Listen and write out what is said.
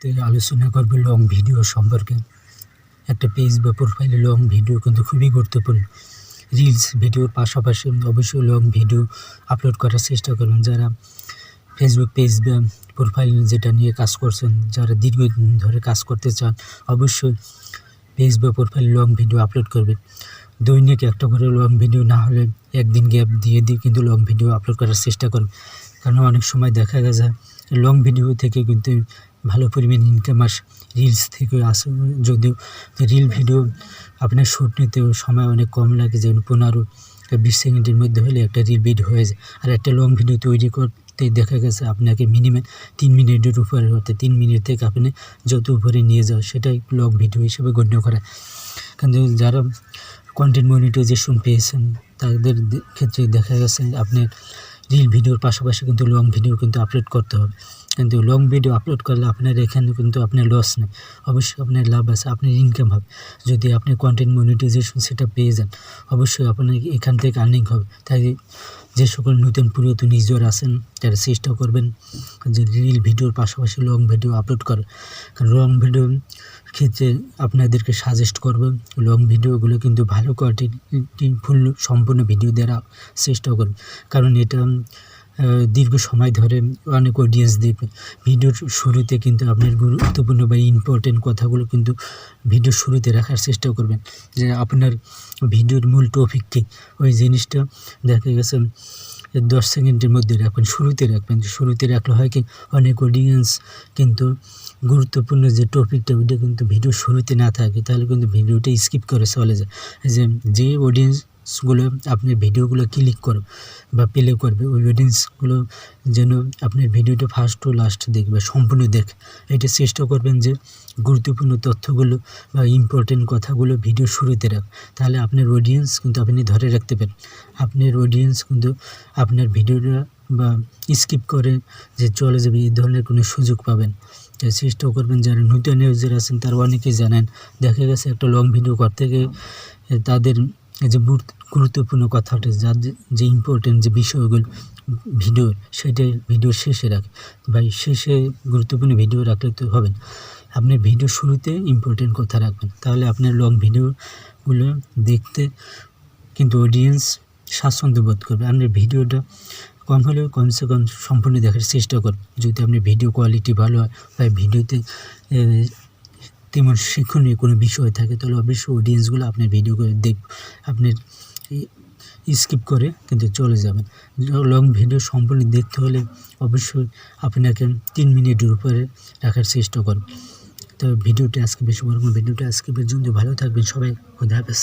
তে আলোচনা করবে লং ভিডিও সম্পর্কে। একটা পেজ বা প্রোফাইলে লং ভিডিও কিন্তু খুবই গুরুত্বপূর্ণ। রিলস ভিডিওর পাশাপাশি অবশ্যই লং ভিডিও আপলোড করার চেষ্টা করবেন। যারা ফেসবুক পেজ বা প্রোফাইল যেটা নিয়ে কাজ করছেন, যারা দীর্ঘদিন ধরে কাজ করতে চান, অবশ্যই পেজ বা প্রোফাইল লং ভিডিও আপলোড করবেন। দৈনিক একটা করে লং ভিডিও না হলে একদিন গ্যাপ দিয়ে দিয়ে কিন্তু লং ভিডিও আপলোড করার চেষ্টা করবেন। কারণ অনেক সময় দেখা গেছে লং ভিডিও থেকে কিন্তু ভালো পরিমাণ ইনকাম আসে রিলস থেকে আসে। যদিও রিল ভিডিও আপনার শ্যুট নিতেও সময় অনেক কম লাগে, যেমন পনেরো বিশ সেকেন্ডের মধ্যে হলে একটা রিল ভিডিও হয়ে যায়। আর একটা লং ভিডিও তৈরি করতে দেখা গেছে আপনাকে মিনিমাম তিন মিনিটের উপরে, অর্থাৎ তিন মিনিট থেকে আপনি যত উপরে নিয়ে যাও, সেটাই লং ভিডিও হিসেবে গণ্য করা। কিন্তু যারা কন্টেন্ট মনিটাইজেশন পেয়েছেন, তাদের ক্ষেত্রে দেখা গেছে আপনার রিল ভিডিওর পাশাপাশি কিন্তু লং ভিডিও কিন্তু আপলোড করতে হবে। কিন্তু লং ভিডিও আপলোড করলে আপনার এখানে কিন্তু আপনার লস নেই। অবশ্যই আপনার লাভ আছে, আপনার ইনকাম হবে। যদি আপনি কন্টেন্ট মনিটাইজেশন সেটা পেয়ে যান, অবশ্যই আপনার এখান থেকে আর্নিং হবে। তাই যে সকল নতুন পুরাতন ইউজার আছেন, তারা চেষ্টা করবেন যে রিল ভিডিওর পাশাপাশি লং ভিডিও আপলোড করে কারণ লং ভিডিও ক্ষেত্রে আপনাদেরকে সাজেস্ট করব লং ভিডিওগুলো কিন্তু ভালো কোয়ালিটি ফুল সম্পূর্ণ ভিডিও দেওয়ার চেষ্টা করবে কারণ এটা দীর্ঘ সময় ধরে অনেক অডিয়েন্স দেখবে ভিডিওর শুরুতে কিন্তু আপনার গুরুত্বপূর্ণ বা ইম্পর্টেন্ট কথাগুলো কিন্তু ভিডিওর শুরুতে রাখার চেষ্টা করবেন। যে আপনার ভিডিওর মূল টপিক কী? ওই জিনিসটা দেখা গেছে, দশ সেকেন্ডের মধ্যে রাখবেন, শুরুতে রাখবেন। শুরুতে রাখলে হয় কি? অনেক অডিয়েন্স কিন্তু গুরুত্বপূর্ণ যে টপিকটা ওইটা কিন্তু ভিডিও শুরুতে না থাকে, তাহলে কিন্তু ভিডিওটা স্কিপ করে চলে যায়। যে যে অডিয়েন্সগুলো আপনি ভিডিওগুলো ক্লিক করো বা প্লে করবে। ওই অডিয়েন্সগুলো যেন আপনার ভিডিওটা ফার্স্ট টু লাস্ট দেখবে সম্পূর্ণ দেখে। এটা চেষ্টা করবেন যে গুরুত্বপূর্ণ তথ্যগুলো বা ইম্পর্টেন্ট কথাগুলো ভিডিও শুরুতে রাখ তাহলে আপনার অডিয়েন্স কিন্তু আপনি ধরে রাখতে পারেন। আপনার অডিয়েন্স কিন্তু আপনার ভিডিওটা বা স্কিপ করে যে চলে যাবে, এই ধরনের কোনো সুযোগ পাবেন। তাই চেষ্টা করবেন যারা নতুন ইউজার আছেন, তারা অনেকেই জানেন। দেখা গেছে একটা লং ভিডিও করতে গিয়ে তাদের যে গুরুত্ব- গুরুত্বপূর্ণ কথাটা যার যে- ইম্পর্টেন্ট যে বিষয়গুলো, ভিডিও, সেটাই ভিডিওর শেষে রাখে। ভাই, শেষে গুরুত্বপূর্ণ ভিডিও রাখলে তো হবে না। আপনি ভিডিও শুরুতে ইম্পর্টেন্ট কথা রাখবেন। তাহলে আপনার লং ভিডিওগুলো দেখতে কিন্তু অডিয়েন্স স্বাচ্ছন্দ্য বোধ করবে। আপনার ভিডিওটা কম হলেও কমসে কম সম্পূর্ণ দেখার চেষ্টা করবেন। যদি আপনার ভিডিও কোয়ালিটি ভালো হয় বা ভিডিওতে তেমন শিক্ষণীয় কোনো বিষয় থাকে, তাহলে অবশ্যই অডিয়েন্সগুলো আপনার ভিডিও করে দেখ আপনার স্কিপ করে কিন্তু চলে যাবেন। লং ভিডিও সম্পূর্ণ দেখতে হলে অবশ্যই আপনাকে তিন মিনিটের উপরে রাখার চেষ্টা করুন। তো ভিডিওটি আজকে বেশি বড় ভিডিওটি ভিডিওটা আজকে পর্যন্ত। ভালো থাকবেন সবাই, খুদা হাফেজ।